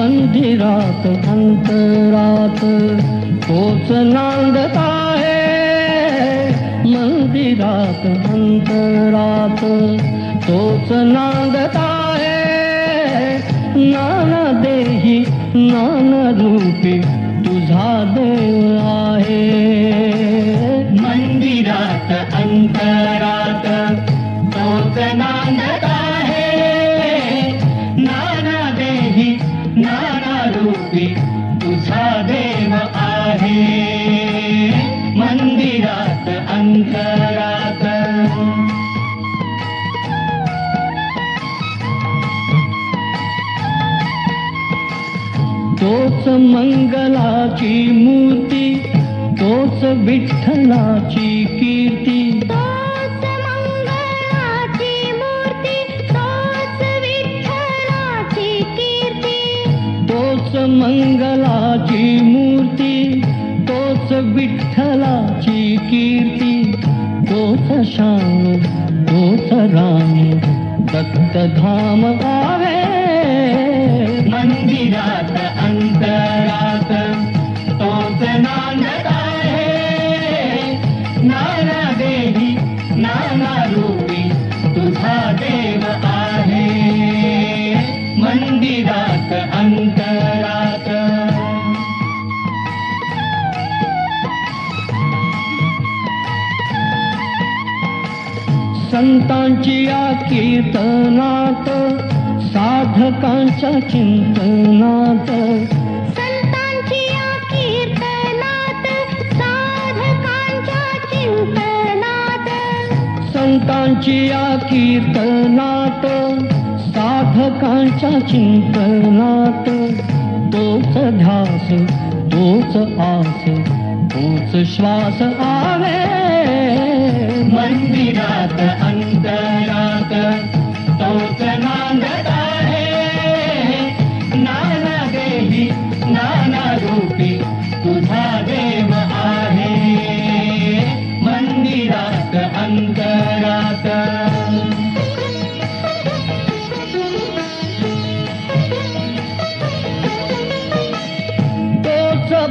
मंदिरात अंतरात. तोच नांदता आहे मंदिरात अंतरात. तोच नांदता आहे नाना देही नाना रूपी. तुझा देव तोच मंगलाची मूर्ती तोच विठ्ठलाची कीर्ती। तोच मंगळाची मूर्ती तोच विठ्ठलाची कीर्ती। तोच मंगलाची श्याम तोच राम दत्तधाम आहे मंदिरात, अंतरात तोच नांदत आहे नाना देही नाना रूपी, तुझा देव आहे। मंदिरात संतांची या कीर्तनात साधकांच्या चिंतनात. संतांची या कीर्तनात साधकांच्या चिंतनात. तोच ध्यास तोच आस तोच श्वास आहे मंदिरात, अंतरात तोच नांदत आहे नाना देही नाना रूपी, तुझा देव आहे। मंदिरात, अंतरात। तोच